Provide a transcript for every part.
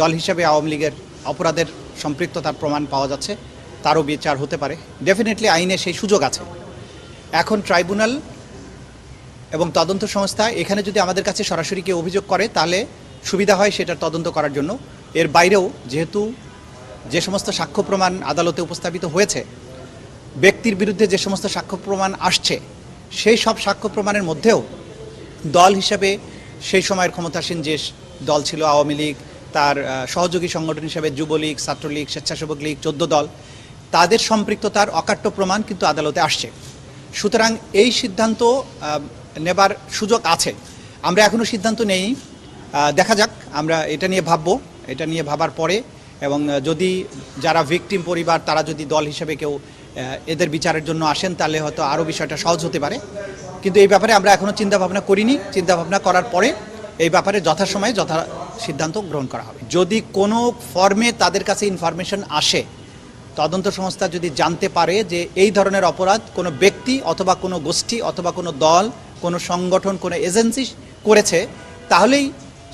দল হিসেবে আওয়ামী লীগের অপরাধের সম্পৃক্ততার প্রমাণ পাওয়া যাচ্ছে, তারও বিচার হতে পারে। ডেফিনেটলি আইনে সেই সুযোগ আছে। এখন ট্রাইব্যুনাল এবং তদন্ত সংস্থা এখানে যদি আমাদের কাছে সরাসরি কেউ অভিযোগ করে, তাহলে সুবিধা হয় সেটার তদন্ত করার জন্য। এর বাইরেও যেহেতু যে সমস্ত সাক্ষ্য প্রমাণ আদালতে উপস্থাপিত হয়েছে, ব্যক্তির বিরুদ্ধে যে সমস্ত সাক্ষ্য প্রমাণ আসছে, সেই সব সাক্ষ্য প্রমাণের মধ্যেও দল হিসাবে সেই সময়ের ক্ষমতাসীন যে দল ছিল আওয়ামী লীগ তার সহযোগী সংগঠন হিসেবে যুবলীগ, ছাত্রলীগ, স্বেচ্ছাসেবক লীগ, চোদ্দ দল, তাদের সম্পৃক্ততার অকাট্য প্রমাণ কিন্তু আদালতে আসছে। সুতরাং এই সিদ্ধান্ত নেবার সুযোগ আছে। আমরা এখনও সিদ্ধান্ত নেই দেখা যাক, আমরা এটা নিয়ে ভাববো, এটা নিয়ে ভাবার পরে, এবং যদি যারা ভিকটিম পরিবার, তারা যদি দল হিসেবে কেউ এদের বিচারের জন্য আসেন, তাহলে হয়তো আরও বিষয়টা সহজ হতে পারে। কিন্তু এই ব্যাপারে আমরা এখনও চিন্তাভাবনা করিনি। চিন্তাভাবনা করার পরে এই ব্যাপারে যথাসময়ে যথা সিদ্ধান্ত গ্রহণ করা হবে। যদি কোনো ফর্মে তাদের কাছে ইনফরমেশন আসে, তদন্ত সংস্থা যদি জানতে পারে যে এই ধরনের অপরাধ কোনো ব্যক্তি অথবা কোনো গোষ্ঠী অথবা কোনো দল, কোনো সংগঠন, কোনো এজেন্সি করেছে, তাহলেই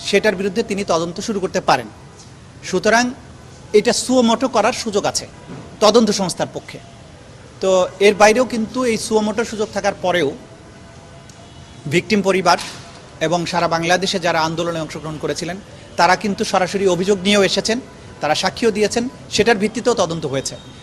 সেটার বিরুদ্ধে তিনি তদন্ত শুরু করতে পারেন। সুতরাং এটা সুমোটো করার সুযোগ আছে তদন্ত সংস্থার পক্ষে। তো এর বাইরেও কিন্তু এই সুমোটোর সুযোগ থাকার পরেও ভিকটিম পরিবার এবং সারা বাংলাদেশে যারা আন্দোলনে অংশগ্রহণ করেছিলেন, তারা কিন্তু সরাসরি অভিযোগ নিয়েও এসেছেন, তারা সাক্ষীও দিয়েছেন, সেটার ভিত্তিতেও তদন্ত হয়েছে।